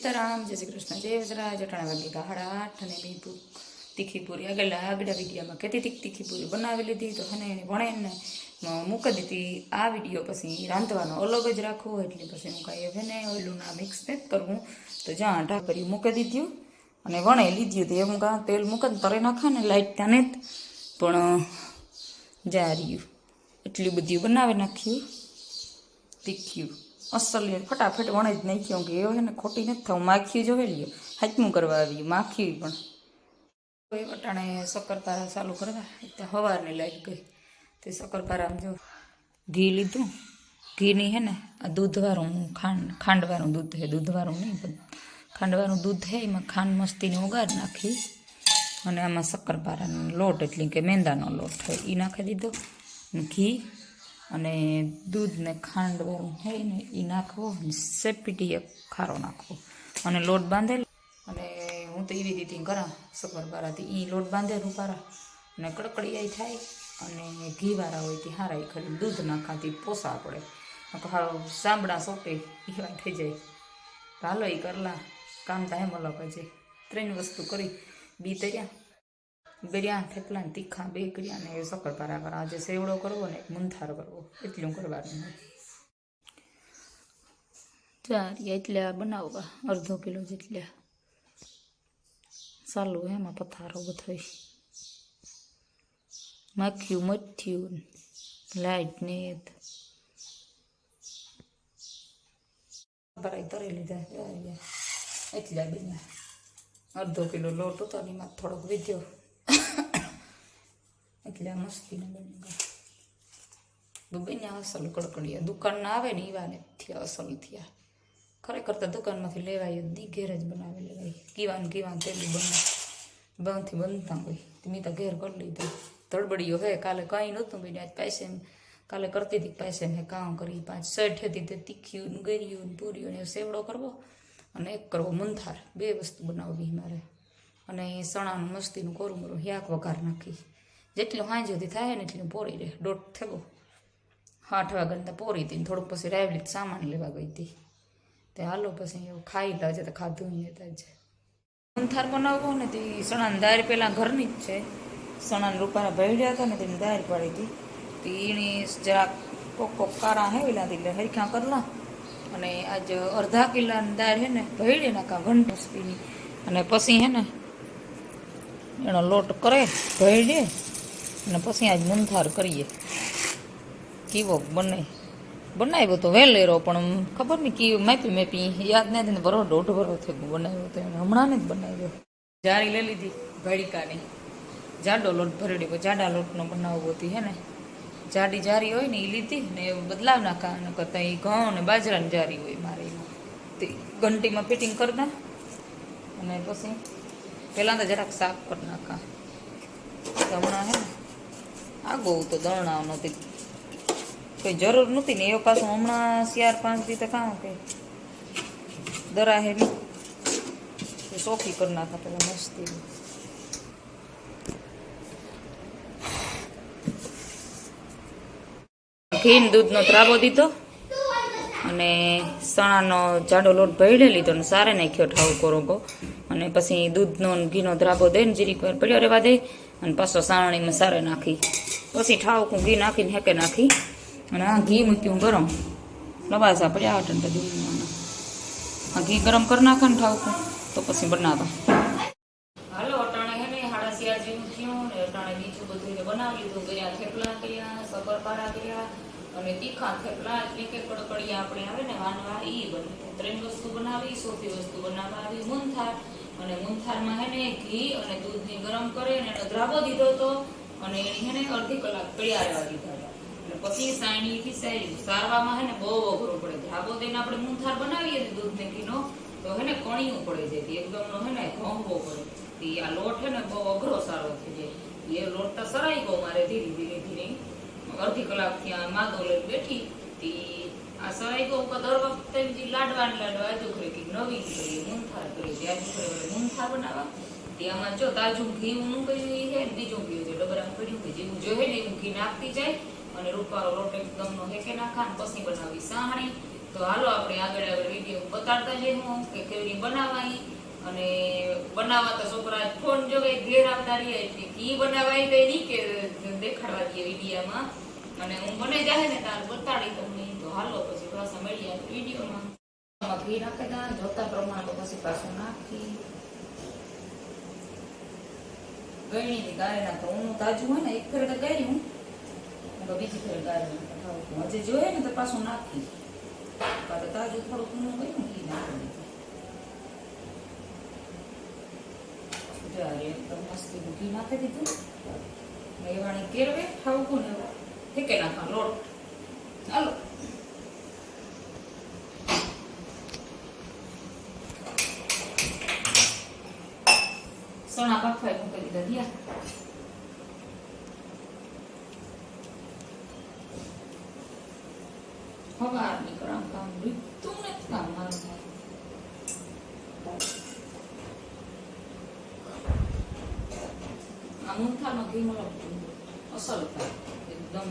સીતારામ, જય શ્રી કૃષ્ણ, જય વજરાજ અટાણા વાગે ગાહડા આઠ અને બીપુ તીખી પૂરી આગળ આગળ વિડીયોમાં કેતી તીખ તીખી પૂરી બનાવી લીધી, તો હને એને ભણે ને મૂકી દીધી. આ વીડિયો પછી રાંધવાનો અલગ જ રાખવો, એટલે પછી હું કાંઈ હવે ને ઓલું ના મિક્સ નથી કરવું તો જ્યાં ઢાકરી મૂકી દીધું અને વણે લીધું તો એમ કાં તેલ મૂકે ને તરે નાખે ને લાઈટ ત્યાં ને જ. પણ જા રહ્યું એટલી બધું બનાવી નાખ્યું. તીખ્યું. અસલ ફટાફટ વણે જ નાખ્યો કે એવો છે ખોટી નથી થવું. માખી જોવે લ્યો હાચમું કરવા આવ્યું. માખી પણ. કોઈ વટાણે શક્કરપારા ચાલુ કરવા. એટલે સવારની લાઈટ ગઈ. તે શક્કરપારામાં જો ઘી લીધું. ઘીની હે ને, આ દૂધવાળું ખાંડ, ખાંડવાળું દૂધ છે દૂધવાળું નહીં ખાંડવાનું દૂધ છે એમાં ખાંડ મસ્તીને ઓગાળ નાખી. અને આમાં શક્કરપારાનો લોટ એટલે કે મેંદાનો લોટ હોય એ નાખી દીધો. ઘી. અને દૂધને ખાંડ વાળું હોય ને એ નાખવો અને સેપીટી ખારો નાખવો. અને લોટ બાંધેલો. અને હું તો એવી રીતે કરા શક્કરપારાથી એ લોટ બાંધેલું રૂપારા અને કડકડિયાઈ થાય અને ઘીવાળા હોય તે હારા. ખાલી દૂધ નાખાતી પોસા પડે. સાંભળા સોપે એવા થઈ જાય. તો હાલો એ કરલા. કામ થાય એમ અલગ છે. ત્રણ વસ્તુ કરી. બી તર્યા ગળ્યા થેપલા ને તીખા બે કર્યા ને શક્કરપારા કરવા આજે સેવડો કરવો ને મુંથાર કરવો. એટલું કરવાનું ચારી એટલે બનાવવા, અડધો કિલો જેટલા. ચાલુ એમાં પથારો બધો માખ્યું મથ્યું લાઈટ ને ભરાઈ લીધા. જાય એટલા બીજા અડધો કિલો લોટ હતો ને એમાં થોડોક વીધ્યો. એટલે આ મસ્તીને બની ગયા બન્યા અસલ કડકડિયા દુકાનના આવે ને એવા ને થયા અસલ થયા ખરેખર તો દુકાનમાંથી લેવાય જ નહીં ઘેર જ બનાવી લેવાય કીવાન કીવાન તેલું બને બંધથી બનતા હોય તો મેં તો ઘેર કરી લીધું ધડબડીઓ હે કાલે કાંઈ નહોતું બેન આજ પૈસે એમ કાલે કરતી હતી પૈસે મેં કામ કરી પાંચ સઠ હતી તે તીખ્યું ને ગર્યું ને પૂર્યું ને સેવડો કરવો અને એક કરવો મુંથાર બે વસ્તુ બનાવવી મારે અને એ સણાનું મસ્તીનું કોરું મરું યાક વઘાર નાખી જેટલું હાંજ સુધી થાય ને એટલું પોરી રહે. દોઢ થયો. આઠ વાગ્યા પોરી હતી થોડુંક પછી રાયવલી સામાન લેવા ગઈ હતી. તે હાલો પછી એવું ખાઈ લાજે તો ખાધું નહીં જ મંથાર બનાવવો ને તે સણાની દાળ પહેલાં ઘરની જ છે. સણાના રૂપાના ભેડ્યા હતા ને તેની દાળ પાડી હતી. તો એની જરાક કોક કોક કારા હેવેલા એટલે હરખા કરલા. અને આજ અડધા કિલ્લાની દાળ હે ને ભેડી નાખા ઘંટ મસ્તીની અને પછી હે ને એનો લોટ કરે, ભેળીએ. અને પછી આજ મંથાર કરીએ. કેવો બને. બનાવ્યો તો વહેલેરો પણ ખબર નહીં કેવું મેપી મેપી યાદ નથી ને બરો દોઢ ભરો થયો બનાવ્યો તો એને હમણાં જ બનાવ્યો. જારી લઈ લીધી ભાડિકાની. જાડો લોટ ભરેડી જાડા લોટનો બનાવવો હતી હે ને. જાડી જારી હોય ને એ લીધી ને બદલાવ નાખા અને કરતાં એ ઘઉં ને બાજરાની જારી હોય મારે તે ઘંટીમાં ફિટિંગ કરતા અને પછી પહેલાં તો જરાક સાફ કરી નાખા. હમણાં હે ને આગો તો દરણાવ નહોતી કોઈ જરૂર નહોતી ને એ પાછું હમણાં ચાર પાંચ દી તો કામ કે દરા હે સોખી કરી નાખા પેલા મસ્તી. ઘી ને દૂધનો ત્રાવો દીધો અને સણાનો જાડો લોટ ભરી લીધો ને સારે નાખ્યો ઠાવ કોરોગો અને પછી દૂધનો ને ઘીનો દ્રાબો દઈને જીરીક વાર પડ્યો રેવા દે. અને પાછો સારણીમાં સારે નાખી. પછી ઠાવકું ઘી નાખીને હેકે નાખી. અને આ ઘી મૂક્યું ગરમ. લબાસા પડ્યા પછી ઉમેરવાના. આ ઘી ગરમ કરી નાખે ને ઠાવકું, તો પછી બનાવવા હાલો, અટાણે હે ને હાડા શિયાળ જેવું થયું ને અટાણે બીજું બધું બનાવી લીધું. કર્યા થેપલા કર્યા શક્કરપારા કર્યા, અને તીખા થેપલા, એટલે કે કડકડિયા આપણે આવે ને વાનવા એ બને. ત્રણ વસ્તુ બનાવી સોથી વસ્તુ બનાવવા, આવી મૂંથાર અને મૂંથારમાં હે ને ઘી અને દૂધને ગરમ કરે ને એનો દ્રાવો દીધો હતો અને એને હે અડધી કલાક પડ્યા રહેવા દીધા હતા. અને પછી સાયણી સારવામાં હે ને બહુ અઘરો પડે. ધ્રાબો દઈને આપણે મૂંથાર બનાવીએ દૂધને ઘીનો, તો હે ને કણિયું પડે છે એકદમ હેને ને ઘઉંવો પડે તે આ લોટ હે ને બહુ અઘરો સારો થઈ જાય. એ લોટ તો સરાઈ ગયો મારે ધીરે ધીરે ધીરે. અડધી કલાક ત્યાં માદો લઈને બેઠી. તી આ સવાઈ ગયો દર વખતે જે લાડવા લાડવા આજુ કરે કે નવી કરી મૂંથાર કરી ત્યાં કરે મૂંથાર બનાવવા. તેમાં જો તાજું ઘી ઊનું કર્યું એ છે બીજું ઘી છે ડબરામાં પડ્યું કે જેવું જોઈએ ને એવું ઘી નાખતી જાય અને રૂપારો લોટ એકદમનો હેકે નાખા ને પછી બનાવી સાણી તો હાલો આપણે આગળ આગળ વીડિયો બતાડતા જઈએ હું કે કેવી બનાવાય. અને બનાવવા તો છોકરા ફોન જોવે, ઘેર આવતા રહ્યા એટલે ઘી બનાવાય તો નહીં કે દેખાડવા દઈએ વિડીયામાં. અને હું બને જાય ને તાર બતાડી તમને તો હાલો પછી પાછા મળીએ. વિડીયોમાં ઘી નાખી દા, જોતા પ્રમાણે પછી પાછું નાખી. ગળણી ની ગાળી નાખો હું તાજું હોય ને, એક ફેર તો ગાળી હું તો બીજી ફેર નાખો. હજી જોઈએ ને તો પાછું નાખી. પાછું તાજું થોડુંક ઊનું ગયું ઘી નાખી એકદમ મસ્તી ઘી નાખી દીધું. મેવાણી કેરવે ખાવું ને ઠેકે નાખા, લોટ. ચાલો સણા પાકવાય મૂકી દીધા દિયા હવાર નીકળામ કામ રીતું નથી કામ મારું આ મૂંથાનો ઘી મળો અસલ થાય એકદમ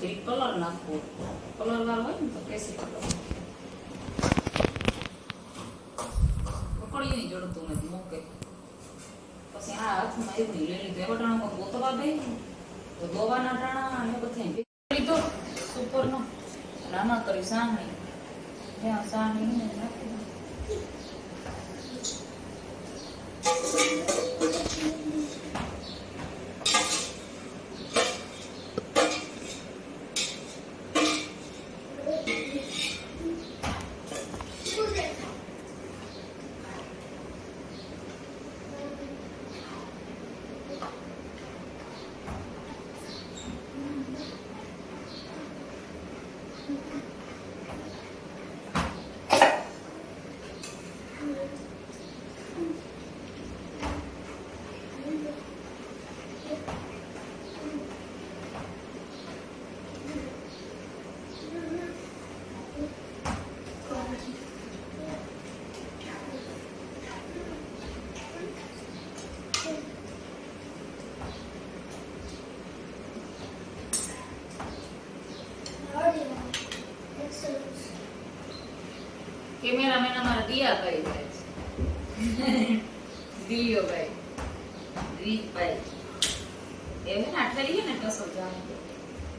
જે કલર નાખવો કલર વાળો હોય ને તો કેસરી કલર પકડી નહીં જડતું નથી મૂકે પછી આ હાથમાં એવું લઈ તો ગોવાના ટાણા અને બધા લીધો. સુપરનો. રામા કરી સાહણી જ્યાં સાહણી નાખી દો. દિયાભાઈ થાય દિયા ભાઈ જાય છે. દિયો ભાઈ. એમ ને કસો જાણે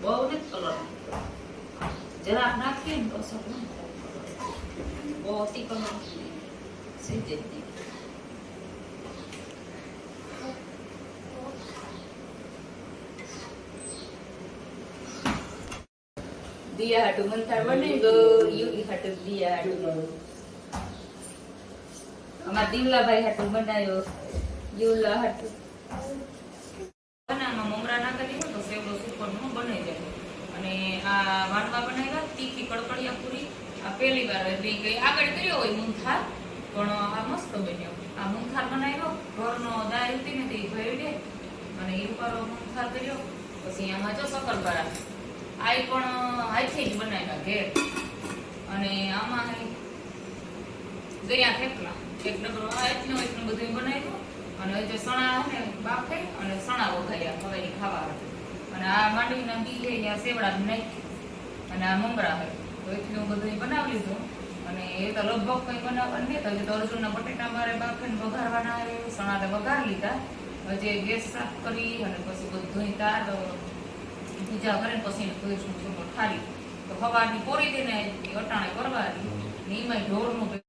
બહુ ને કલર જરાક નાખીએ ને કસો બહુ અતિ કલર સીધે દિયા હાટુ મંથાર બને ગો યુગી હાટુ દિયા હાટુ અમારા દીવલાભાઈ હાટુ બનાવ્યો યુલા હાટુ. બનાવમાં મમરા ના કરી તો સેવડો સુપર નો બની જાય. અને આ વાનવા બનાવ્યા, તીખી કડકડિયા પૂરી. આ પહેલી વાર એટલે કઈ આગળ કર્યો હોય મૂંથાર પણ આ મસ્ત બન્યો. આ મૂંથાર બનાવ્યો, ઘરનો દાળ હતી ને તે દે. અને એ ઉપર મૂંથાર કર્યો. પછી આમાં જો શક્કરપારા આ પણ હાથે જ બનાવ્યા ઘેર. અને આમાં ગયા થેપલા. એક ડબરો એટલું એટલું બધું અને જે સણા ને, બાફે અને સણા વઘાર્યા હવે ખાવા હાટુ. અને આ માંડવીના બી છે ત્યાં સેવડા નાખ્યું. અને આ મમરા હે. તો એટલું બધું બનાવી લીધું. અને એ તો લગભગ કંઈ બનાવવાનું નહીં તો અર્જુનના બટેટા મારે બાફીને વઘારવાના સણા તો વઘાર લીધા. હજી ગેસ સાફ કરી અને પછી બધું તાર પૂજા કરે ને પછી એને કહીશું છું ખાલી. તો હવાની પોરી દઈને અટાણે કરવાની. ને એમાંય ઢોરનું